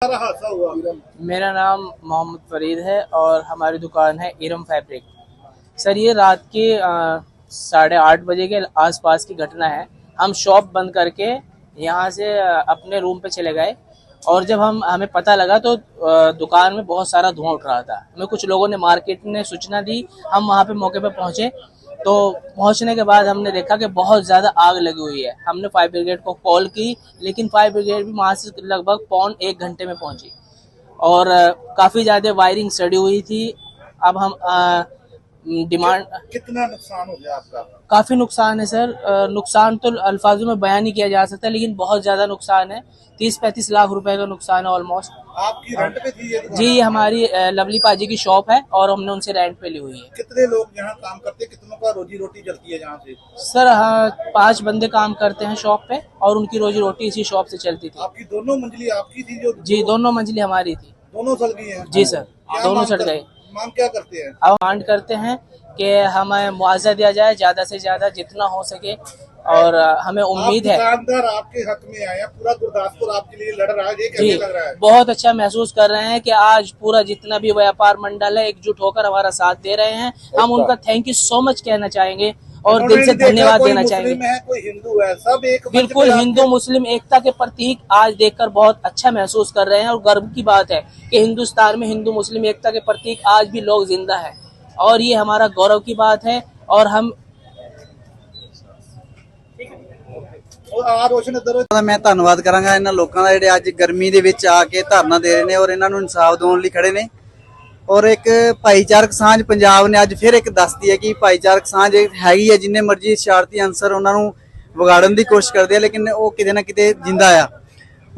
मेरा नाम मोहम्मद फरीद है और हमारी दुकान है इरम फैब्रिक। सर, ये रात के साढ़े आठ बजे के आसपास की घटना है। हम शॉप बंद करके यहाँ से अपने रूम पे चले गए और जब हम, हमें पता लगा तो दुकान में बहुत सारा धुआँ उठ रहा था। हमें कुछ लोगों ने मार्केट ने सूचना दी। हम वहाँ पे मौके पे पहुँचे तो पहुँचने के बाद हमने देखा कि बहुत ज़्यादा आग लगी हुई है। हमने फायर ब्रिगेड को कॉल की लेकिन फायर ब्रिगेड भी वहाँ से लगभग पौन एक घंटे में पहुँची। और काफ़ी ज़्यादा वायरिंग सड़ी हुई थी। अब हम अ, डिमांड कितना नुकसान हो गया आपका? काफ़ी नुकसान है सर। नुकसान तो अल्फाजों में बयान नहीं किया जा सकता है लेकिन बहुत ज़्यादा नुकसान है। तीस पैंतीस लाख रुपए का नुकसान है ऑलमोस्ट आपकी रेंट पे थी ये जी ये हमारी लवली पाजी की शॉप है और हमने उनसे रेंट पे ली हुई है। कितने लोग यहाँ काम करते हैं? कितनों का रोजी रोटी चलती है यहाँ से? सर हाँ पाँच बंदे काम करते हैं शॉप पे और उनकी रोजी रोटी इसी शॉप से चलती थी। आपकी दोनों मंजिली आपकी थी जो जी दोनों मंजिली हमारी थी। दोनों सड़ गई हैं? जी सर। दोनों सड़ गए। मांग क्या करते हैं? हम मांग करते हैं कि हमें मुआवजा दिया जाए ज़्यादा से ज़्यादा जितना हो सके और हमें उम्मीद है। दुकानदार आपके हक में आया पूरा गुरदासपुर आपके लिए लड़ रहा है ये कैसे लग रहा है? बहुत अच्छा महसूस कर रहे हैं कि आज पूरा जितना भी व्यापार मंडल है एकजुट होकर हमारा साथ दे रहे हैं। हम उनका थैंक यू सो मच कहना चाहेंगे। और दिल उन्होंने से देखा धन्यवाद कोई देना मुस्लिम चाहेंगे है कोई हिंदू है सब एक मंच बिल्कुल पे आके- हिंदू मुस्लिम एकता के प्रतीक आज देखकर बहुत अच्छा महसूस कर रहे हैं और गर्व की बात है कि हिंदुस्तान में हिंदू मुस्लिम एकता के प्रतीक आज भी लोग जिंदा है और ये हमारा गौरव की बात है और हम और आ रोशन इधर ਦਾ ਮੈਂ ਧੰਨਵਾਦ ਕਰਾਂਗਾ ਇਹਨਾਂ ਲੋਕਾਂ ਦਾ ਜਿਹੜੇ ਅੱਜ ਗਰਮੀ ਦੇ ਵਿੱਚ ਆ ਕੇ ਧਰਨਾ ਦੇ ਰਹੇ ਨੇ ਔਰ ਇਹਨਾਂ ਨੂੰ ਇਨਸਾਫ ਦਿਵਾਉਣ ਲਈ ਖੜੇ ਨੇ ਔਰ ਇੱਕ ਭਾਈਚਾਰਕ ਸਾਂਝ ਪੰਜਾਬ ਨੇ ਅੱਜ ਫਿਰ ਇੱਕ ਦੱਸਦੀ ਹੈ ਕਿ ਭਾਈਚਾਰਕ ਸਾਂਝ ਹੈਗੀ ਹੈ, ਜਿੰਨੇ ਮਰਜ਼ੀ ਸ਼ਰਾਰਤੀ ਅੰਸਰ ਉਹਨਾਂ ਨੂੰ ਵਿਗਾੜਨ ਦੀ ਕੋਸ਼ਿਸ਼ ਕਰਦੇ ਆ, ਲੇਕਿਨ ਉਹ ਕਿਤੇ ਨਾ ਕਿਤੇ ਜਿੰਦਾ ਆ।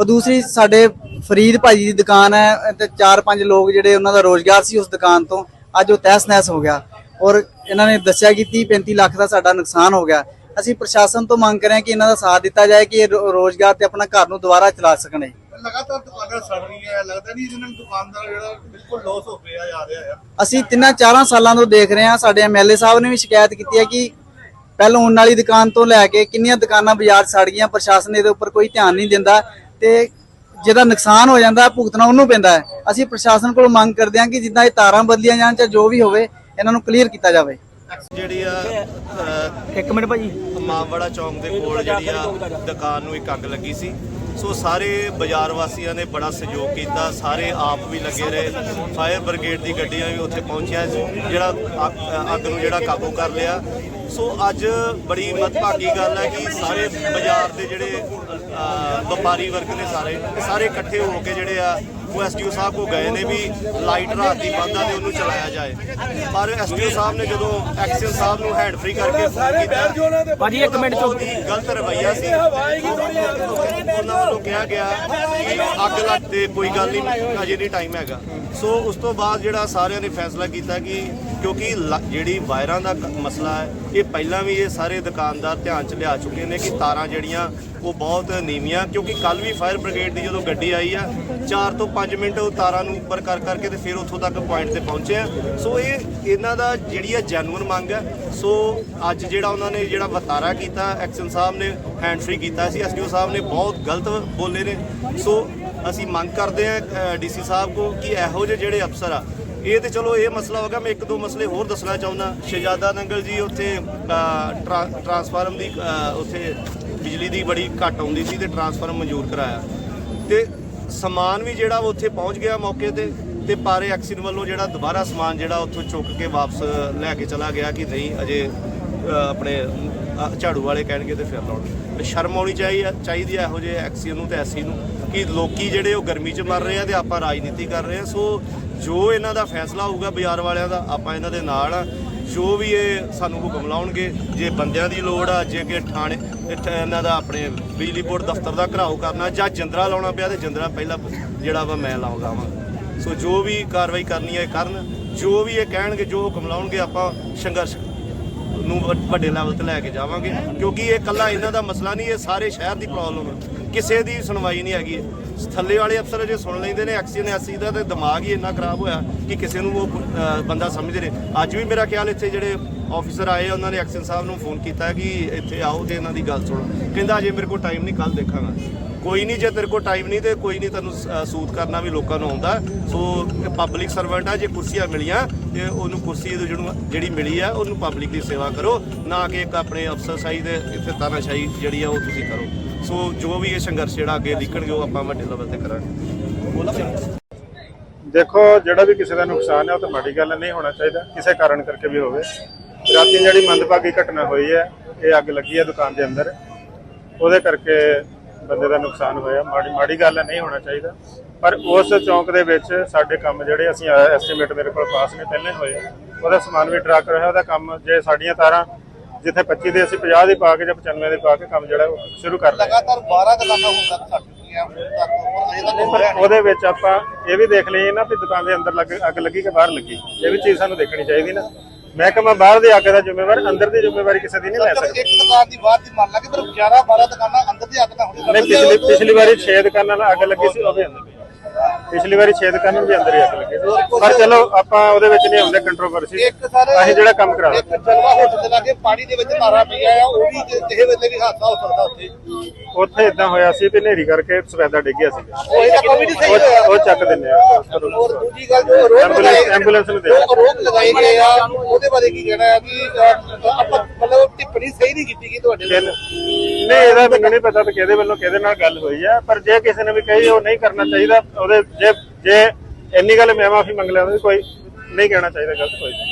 ਔਰ ਦੂਸਰੀ, ਸਾਡੇ ਫਰੀਦ ਭਾਜੀ ਦੀ ਦੁਕਾਨ ਹੈ, ਤੇ ਚਾਰ ਪੰਜ ਲੋਕ ਜਿਹੜੇ ਉਹਨਾਂ ਦਾ ਰੋਜ਼ਗਾਰ ਸੀ ਉਸ ਦੁਕਾਨ ਤੋਂ, ਅੱਜ ਉਹ ਤਹਿਸ ਨਹਿਸ ਹੋ ਗਿਆ। ਔਰ ਇਹਨਾਂ ਨੇ ਦੱਸਿਆ ਕਿ 30 35 ਲੱਖ ਦਾ ਸਾਡਾ ਨੁਕਸਾਨ ਹੋ ਗਿਆ। ਅਸੀਂ ਪ੍ਰਸ਼ਾਸਨ ਤੋਂ ਮੰਗ ਕਰ ਰਹੇ ਹਾਂ ਕਿ ਇਹਨਾਂ ਦਾ ਸਾਥ ਦਿੱਤਾ ਜਾਏ ਕਿ ਇਹ ਰੋ- ਰੋਜ਼ਗਾਰ ਤੇ ਆਪਣਾ ਘਰ ਨੂੰ ਦੁਬਾਰਾ ਚਲਾ ਸਕਣ ਲਗਾਤਾਰ ਦੁਕਾਨਾਂ ਸੜ ਰਹੀਆਂ ਹੈ ਲੱਗਦਾ ਨਹੀਂ ਇਹਨਾਂ ਨੂੰ ਦੁਕਾਨਦਾਰ ਜਿਹੜਾ ਬਿਲਕੁਲ ਲੋਸ ਹੋ ਪਿਆ ਜਾ ਰਿਹਾ ਹੈ ਅਸੀਂ ਤਿੰਨਾਂ ਚਾਰਾਂ ਸਾਲਾਂ ਤੋਂ ਦੇਖ ਰਹੇ ਹਾਂ ਸਾਡੇ ਐਮਐਲਏ ਸਾਹਿਬ ਨੇ ਵੀ ਸ਼ਿਕਾਇਤ ਕੀਤੀ ਹੈ ਕਿ ਪਹਿਲਾਂ ਉਹਨਾਂ ਵਾਲੀ ਦੁਕਾਨ ਤੋਂ ਲੈ ਕੇ ਕਿੰਨੀਆਂ ਦੁਕਾਨਾਂ ਬਾਜ਼ਾਰ ਸੜ ਗਈਆਂ ਪ੍ਰਸ਼ਾਸਨ ਇਹਦੇ ਉੱਪਰ ਕੋਈ ਧਿਆਨ ਨਹੀਂ ਦਿੰਦਾ ਤੇ ਜਿਹਦਾ ਨੁਕਸਾਨ ਹੋ ਜਾਂਦਾ ਭੁਗਤਣਾ ਉਹਨੂੰ ਪੈਂਦਾ ਹੈ। ਅਸੀਂ ਪ੍ਰਸ਼ਾਸਨ ਕੋਲ ਮੰਗ ਕਰਦੇ ਹਾਂ ਕਿ ਜਿੱਦਾਂ ਇਹ ਤਾਰਾਂ ਬਦਲੀਆਂ ਜਾਣ ਚਾਹੇ ਜੋ ਵੀ ਹੋਵੇ ਇਹਨਾਂ ਨੂੰ ਕਲੀਅਰ ਕੀਤਾ ਜਾਵੇ। ਜਿਹੜੀ ਆ ਇੱਕ ਮਿੰਟ ਭਾਜੀ। ਮਾਮਵਾੜਾ ਚੌਂਕ ਦੇ ਕੋਲ ਜਿਹੜੀ ਆ ਦੁਕਾਨ ਨੂੰ ਇੱਕ ਅੱਗ ਲੱਗੀ ਸੀ। ਸੋ ਸਾਰੇ ਬਾਜ਼ਾਰ ਵਾਸੀਆਂ ਨੇ ਬੜਾ ਸਹਿਯੋਗ ਕੀਤਾ, ਸਾਰੇ ਆਪ ਵੀ ਲੱਗੇ ਰਹੇ। ਫਾਇਰ ਬ੍ਰਿਗੇਡ ਦੀ ਗੱਡੀਆਂ ਵੀ ਉੱਥੇ ਪਹੁੰਚੀਆਂ, ਜਿਹੜਾ ਅੱਗ- ਅੱਗ ਨੂੰ ਜਿਹੜਾ ਕਾਬੂ ਕਰ ਲਿਆ। ਸੋ ਅੱਜ ਬੜੀ ਮਤਭਾਗੀ ਗੱਲ ਹੈ ਕਿ ਸਾਰੇ ਬਾਜ਼ਾਰ ਦੇ ਜਿਹੜੇ ਵਪਾਰੀ ਵਰਗ ਨੇ ਸਾਰੇ ਸਾਰੇ ਇਕੱਠੇ ਹੋ ਕੇ ਜਿਹੜੇ ਆ ਉਹ ਐਸਟੀਓ ਸਾਹਿਬ ਕੋ ਗਏ ਨੇ ਵੀ ਲਾਈਟ ਰਾਤ ਦੀ ਬੰਦ ਆ ਤੇ ਉਹਨੂੰ ਚਲਾਇਆ ਜਾਏ। ਪਰ ਐਸਟੀਓ ਸਾਹਿਬ ਨੇ ਜਦੋਂ ਐਕਸ਼ਨ ਸਾਹਿਬ ਨੂੰ ਹੈਂਡ ਫ੍ਰੀ ਕਰਕੇ ਫੋਨ ਕੀਤਾ ਭਾਜੀ ਇੱਕ ਮਿੰਟ ਚੁੱਪ। ਗਲਤ ਰਵਈਆ ਸੀ। ਉਹਨਾਂ ਵੱਲੋਂ ਕਿਹਾ ਗਿਆ ਕਿ ਅੱਗ ਲੱਗ ਤੇ ਕੋਈ ਗੱਲ ਨਹੀਂ ਅਜੇ ਨਹੀਂ ਟਾਈਮ ਹੈਗਾ। ਸੋ ਉਸ ਤੋਂ ਬਾਅਦ ਜਿਹੜਾ ਸਾਰਿਆਂ ਨੇ ਫੈਸਲਾ ਕੀਤਾ ਕਿ ਕਿਉਂਕਿ ਜਿਹੜੀ ਵਾਇਰਾਂ ਦਾ ਮਸਲਾ ਹੈ ਇਹ ਪਹਿਲਾਂ ਵੀ ਇਹ ਸਾਰੇ ਦੁਕਾਨਦਾਰ ਧਿਆਨ ਚ ਲਿਆ ਚੁੱਕੇ ਨੇ ਕਿ ਤਾਰਾਂ ਜਿਹੜੀਆਂ ਉਹ ਬਹੁਤ ਨੀਵੀਆਂ ਕਿਉਂਕਿ ਕੱਲ ਵੀ ਫਾਇਰ ਬ੍ਰਿਗੇਡ ਦੀ ਜਦੋਂ ਗੱਡੀ ਆਈ ਆ 4 ਤੋਂ 5 ਮਿੰਟ ਉਹ ਤਾਰਾਂ ਨੂੰ ਉੱਪਰ ਕਰ ਕਰਕੇ ਤੇ ਫਿਰ ਉੱਥੋਂ ਤੱਕ ਪੁਆਇੰਟ ਤੇ ਪਹੁੰਚੇ ਆ। ਸੋ ਇਹ ਇਹਨਾਂ ਦਾ ਜਿਹੜੀ ਆ ਜੈਨੂਇਨ ਮੰਗ ਹੈ ਸੋ ਅੱਜ ਜਿਹੜਾ ਉਹਨਾਂ ਨੇ ਜਿਹੜਾ ਵਤਾਰਾ ਕੀਤਾ, ਐਕਸ਼ਨ ਸਾਹਿਬ ਨੇ ਹੈਂਡ ਫ੍ਰੀ ਕੀਤਾ ਸੀ ਐਸਡੀਓ ਸਾਹਿਬ ਨੇ ਬਹੁਤ ਗਲਤ ਬੋਲੇ ਨੇ। ਸੋ ਅਸੀਂ ਮੰਗ ਕਰਦੇ ਆ ਡੀਸੀ ਸਾਹਿਬ ਕੋ ਕਿ ਇਹੋ ਜਿਹੇ ਜਿਹੜੇ ਅਫਸਰ ਆ ਇਹ ਤੇ ਚਲੋ ਇਹ ਮਸਲਾ ਹੋ ਗਿਆ। ਮੈਂ ਇੱਕ ਦੋ ਮਸਲੇ ਹੋਰ ਦੱਸਣਾ ਚਾਹੁੰਦਾ। ਸ਼ਹਿਜ਼ਾਦਾ ਨੰਗਲ ਜੀ ਉੱਥੇ ਅ, ਟਰਾਂਸਫਾਰਮ ਦੀ ਉੱਥੇ ਬਿਜਲੀ ਦੀ ਬੜੀ ਘੱਟ ਆਉਂਦੀ ਸੀ ਤੇ ਟਰਾਂਸਫਾਰਮ ਮਨਜ਼ੂਰ ਕਰਾਇਆ। ਤੇ ਸਮਾਨ ਵੀ ਜਿਹੜਾ ਉੱਥੇ ਪਹੁੰਚ ਗਿਆ ਮੌਕੇ ਤੇ ਤੇ ਪਾਰੇ ਐਕਸੀਨ ਵੱਲੋਂ ਜਿਹੜਾ ਦੁਬਾਰਾ ਸਮਾਨ ਜਿਹੜਾ ਉੱਥੋਂ ਚੁੱਕ ਕੇ ਵਾਪਸ ਲੈ ਕੇ ਚਲਾ ਗਿਆ ਕਿ ਨਹੀਂ ਅਜੇ ਆਪਣੇ ਝਾੜੂ ਵਾਲੇ ਕਹਿਣਗੇ ਤੇ ਫਿਰ ਲਾਉਣ ਸ਼ਰਮ ਆਉਣੀ ਚਾਹੀਦੀ ਹੈ ਚਾਹੀਦੀ ਹੈ ਇਹੋ ਜਿਹੇ ਐਕਸੀਅਨ ਨੂੰ ਤੇ ਐਸੀ ਨੂੰ ਕਿ ਲੋਕੀ ਜਿਹੜੇ ਉਹ ਗਰਮੀ 'ਚ ਮਰ ਰਹੇ ਆ ਤੇ ਆਪਾਂ ਰਾਜਨੀਤੀ ਕਰ ਰਹੇ ਆ। ਸੋ ਜੋ ਇਹਨਾਂ ਦਾ ਫੈਸਲਾ ਹੋਊਗਾ ਬਾਜ਼ਾਰ ਵਾਲਿਆਂ ਦਾ, ਆਪਾਂ ਇਹਨਾਂ ਦੇ ਨਾਲ ਆ। ਜੋ ਵੀ ਇਹ ਸਾਨੂੰ ਹੁਕਮ ਲਾਉਣਗੇ, ਜੇ ਬੰਦਿਆਂ ਦੀ ਲੋੜ ਆ, ਜੇ ਕਿ ਥਾਣੇ, ਇੱਥੇ ਇਹਨਾਂ ਦਾ ਆਪਣੇ ਬਿਜਲੀ ਬੋਰਡ ਦਫ਼ਤਰ ਦਾ ਘਰਾਓ ਕਰਨਾ, ਜਾਂ ਜੰਦਰਾ ਲਾਉਣਾ ਪਿਆ ਤੇ ਜੰਦਰਾ ਪਹਿਲਾਂ ਜਿਹੜਾ ਵਾ ਮੈਂ ਲਾਉਂਗਾ ਵਾ ਸੋ ਜੋ ਵੀ ਕਾਰਵਾਈ ਕਰਨੀ ਹੈ ਇਹ ਕਰਨ, ਜੋ ਵੀ ਇਹ ਕਹਿਣਗੇ, ਜੋ ਹੁਕਮ ਲਾਉਣਗੇ, ਆਪਾਂ ਸੰਘਰਸ਼ ਨੂੰ ਵੱਡੇ ਲੈਵਲ ਤੇ ਲੈ ਕੇ ਜਾਵਾਂਗੇ, ਕਿਉਂਕਿ ਇਹ ਕੱਲਾ ਇਹਨਾਂ ਦਾ ਮਸਲਾ ਨਹੀਂ, ਇਹ ਸਾਰੇ ਸ਼ਹਿਰ ਦੀ ਪ੍ਰੋਬਲਮ ਹੈ ਕਿਸੇ ਦੀ ਸੁਣਵਾਈ ਨਹੀਂ ਹੈਗੀ। ਥੱਲੇ ਵਾਲੇ ਅਫਸਰ ਜੇ ਸੁਣ ਲੈਂਦੇ ਨੇ, ਐਕਸੀਅਨ ਐਸੀ ਦਾ ਤੇ ਦਿਮਾਗ ਹੀ ਇੰਨਾ ਖਰਾਬ ਹੋਇਆ ਕਿ ਕਿਸੇ ਨੂੰ ਉਹ ਬੰਦਾ ਸਮਝਦੇ ਨੇ ਅੱਜ ਵੀ ਮੇਰਾ ਖਿਆਲ ਇੱਥੇ ਜਿਹੜੇ ਆਫੀਸਰ ਆਏ, ਉਹਨਾਂ ਨੇ ਐਕਸ਼ਨ ਸਾਹਿਬ ਨੂੰ ਫੋਨ ਕੀਤਾ ਕਿ ਇੱਥੇ ਆਓ ਤੇ ਇਹਨਾਂ ਦੀ ਗੱਲ ਸੁਣੋ। ਕਹਿੰਦਾ, ਅਜੇ ਮੇਰੇ ਕੋਲ ਟਾਈਮ ਨਹੀਂ ਕੱਲ ਦੇਖਾਂਗਾ। ਕੋਈ ਨਹੀਂ, ਜੇ ਤੇਰੇ ਕੋਲ ਟਾਈਮ ਨਹੀਂ ਤੇ ਕੋਈ ਨਹੀਂ, ਤੈਨੂੰ ਸੂਤ ਕਰਨਾ ਵੀ ਲੋਕਾਂ ਨੂੰ ਆਉਂਦਾ। ਸੋ ਪਬਲਿਕ ਸਰਵੈਂਟ ਆ, ਜੇ ਕੁਰਸੀਆਂ ਮਿਲੀਆਂ, ਤੇ ਉਹਨੂੰ ਕੁਰਸੀ ਜਿਹੜੀ ਮਿਲੀ ਆ, ਉਹਨੂੰ ਪਬਲਿਕ ਦੀ ਸੇਵਾ ਕਰੋ। ਨਾ ਕਿ ਇੱਕ ਆਪਣੇ ਅਫਸਰਸ਼ਾਹੀ ਦੇ ਇੱਥੇ ਤਾਨਾਸ਼ਾਹੀ ਜਿਹੜੀ ਆ, ਉਹ ਤੁਸੀਂ ਕਰੋ। ਸੋ ਜੋ ਵੀ ਇਹ ਸੰਘਰਸ਼ ਜਿਹੜਾ ਅੱਗੇ ਲਿਖਣਗੇ ਉਹ ਆਪਾਂ ਵੱਡੇ ਲੈਵਲ ਤੇ ਕਰਾਂਗੇ। ਦੇਖੋ, ਜਿਹੜਾ ਵੀ ਕਿਸੇ ਦਾ ਨੁਕਸਾਨ ਹੈ ਉਹ ਤਾਂ ਮਾੜੀ ਗੱਲ ਨਹੀਂ ਹੋਣਾ ਚਾਹੀਦਾ। ਕਿਸੇ ਕਾਰਨ ਕਰਕੇ ਵੀ ਹੋਵੇ। ਰਾਤੀ ਜਿਹੜੀ ਮੰਦਭਾਗੀ ਘਟਨਾ ਹੋਈ ਹੈ ਇਹ ਅੱਗ ਲੱਗੀ ਹੈ ਦੁਕਾਨ ਦੇ ਅੰਦਰ। ਉਹਦੇ ਕਰਕੇ ਬੰਦੇ ਦਾ ਨੁਕਸਾਨ ਹੋਇਆ। ਮਾੜੀ ਮਾੜੀ ਗੱਲ ਹੈ ਨਹੀਂ ਹੋਣਾ ਚਾਹੀਦਾ। ਪਰ ਉਸ ਚੌਂਕ ਦੇ ਵਿੱਚ ਸਾਡੇ ਕੰਮ ਜਿਹੜੇ ਅਸੀਂ ਐਸਟੀਮੇਟ ਮੇਰੇ ਕੋਲ ਪਾਸ ਨੇ ਪਹਿਲੇ ਹੋਏ। ਉਹਦਾ ਸਮਾਨ ਵੀ ਟਰੱਕ ਰਿਹਾ ਉਹਦਾ ਕੰਮ ਜੇ ਸਾਡੀਆਂ ਤਾਰਾਂ ਜਿੱਥੇ 25 ਦੇ ਅਸੀਂ 50 ਦੀ ਪਾ ਕੇ ਜਾਂ 95 ਦੀ ਪਾ ਕੇ ਕੰਮ ਜਿਹੜਾ ਉਹ ਸ਼ੁਰੂ ਕਰ ਲਿਆ ਲਗਾਤਾਰ 12 ਦੁਕਾਨਾਂ ਹੁਣ ਤੱਕ ਹੋਇਆ ਨਹੀਂ। ਉਹਦੇ ਵਿੱਚ ਆਪਾਂ ਇਹ ਵੀ ਦੇਖ ਲਈਏ ਨਾ ਵੀ ਦੁਕਾਨ ਦੇ ਅੰਦਰ ਲੱਗ ਅੱਗ ਲੱਗੀ ਕਿ ਬਾਹਰ ਲੱਗੀ। ਇਹ ਵੀ ਚੀਜ਼ ਸਾਨੂੰ ਦੇਖਣੀ ਚਾਹੀਦੀ ਨਾ। ਮਹਿਕਮਾ ਬਾਹਰ ਦੇ ਅੱਗ ਦਾ ਜ਼ਿੰਮੇਵਾਰ ਅੰਦਰ ਦੀ ਜ਼ਿੰਮੇਵਾਰੀ ਕਿਸੇ ਦੀ ਨਹੀਂ ਲੈ ਸਕਦਾ। ਇੱਕ ਦੁਕਾਨ ਦੀ ਬਾਹਰ ਦੀ ਮੰਨ ਲਾਂਗੇ ਪਰ 11 12 ਦੁਕਾਨਾਂ ਅੰਦਰ ਦੀ ਅੱਗ ਨਾ ਹੋਣੀ ਨਹੀਂ ਪਿਛਲੀ ਪਿਛਲੀ ਵਾਰੀ 6 ਦੁਕਾਨਾਂ ਨਾਲ ਅੱਗ ਲੱਗੀ ਸੀ ਉਹ ਵੀ ਅੰਦਰ ਪਿਛਲੀ ਵਾਰੀ 6 ਦੁਕਾਨਾਂ ਨੂੰ ਵੀ ਅੰਦਰ ਹੀ ਅੱਗ ਲੱਗੀ ਸੀ। ਪਰ ਚਲੋ ਆਪਾਂ ਉਹਦੇ ਵਿੱਚ ਨਹੀਂ ਆਉਂਦੇ ਕੰਟਰੋਵਰਸੀ ਇੱਕ ਸਰ ਅਸੀਂ ਜਿਹੜਾ ਕੰਮ ਕਰਾ ਇੱਕ ਜਲਵਾ ਹੋਟਲ ਦੇ ਲਾਗੇ ਪਾਣੀ ਦੇ ਵਿੱਚ ਤਾਰਾ ਪਿਆ ਆ ਉਹ ਵੀ ਜੇ ਕਿਸੇ ਵੇਲੇ ਵੀ ਹਾਦਸਾ ਹੋ ਸਕਦਾ ਉੱਥੇ। ਉੱਥੇ ਇਦਾਂ ਹੋਇਆ ਸੀ ਵੀ ਹਨੇਰੀ ਕਰਕੇ ਸਵੇਦਾ ਡਿੱਗਿਆ ਸੀ। ਉਹ ਇਹਦਾ ਕੋਈ ਨਹੀਂ ਸਹੀ ਉਹ ਹੋਇਆ। ਉਹ ਚੱਕ ਦਿੰਦੇ ਆ। ਔਰ ਦੂਜੀ ਗੱਲ ਜੋ ਰੋਕ ਐਂਬੂਲੈਂਸ ਲਗਾਈ ਐਂਬੂਲੈਂਸ ਨੂੰ ਦੇ ਜੋ ਰੋਕ ਲਗਾਈ ਗਏ ਆ ਉਹਦੇ ਬਾਰੇ ਕੀ ਕਹਿਣਾ ਹੈ ਕਿ ਆਪਾਂ ਮਤਲਬ ਟਿੱਪਣੀ ਸਹੀ ਨਹੀਂ ਕੀਤੀ ਗਈ ਤੁਹਾਡੇ ਵੱਲੋਂ ਨਹੀਂ, ਇਹਦਾ ਮੈਨੂੰ ਨਹੀਂ ਪਤਾ ਵੀ ਕਿਹਦੇ ਵੱਲੋਂ ਕਿਹਦੇ ਨਾਲ ਗੱਲ ਹੋਈ ਆ, ਪਰ ਜੇ ਕਿਸੇ ਨੇ ਵੀ ਕਹੀ ਉਹ ਨਹੀਂ ਕਰਨਾ ਚਾਹੀਦਾ, ਉਹਦੇ ਜੇ ਜੇ ਇੰਨੀ ਗੱਲ ਮੈਂ ਮਾਫੀ ਮੰਗ ਲਿਆ ਉਹਦੀ ਕੋਈ ਨਹੀਂ ਕਹਿਣਾ ਚਾਹੀਦਾ ਗਲਤ ਕੋਈ।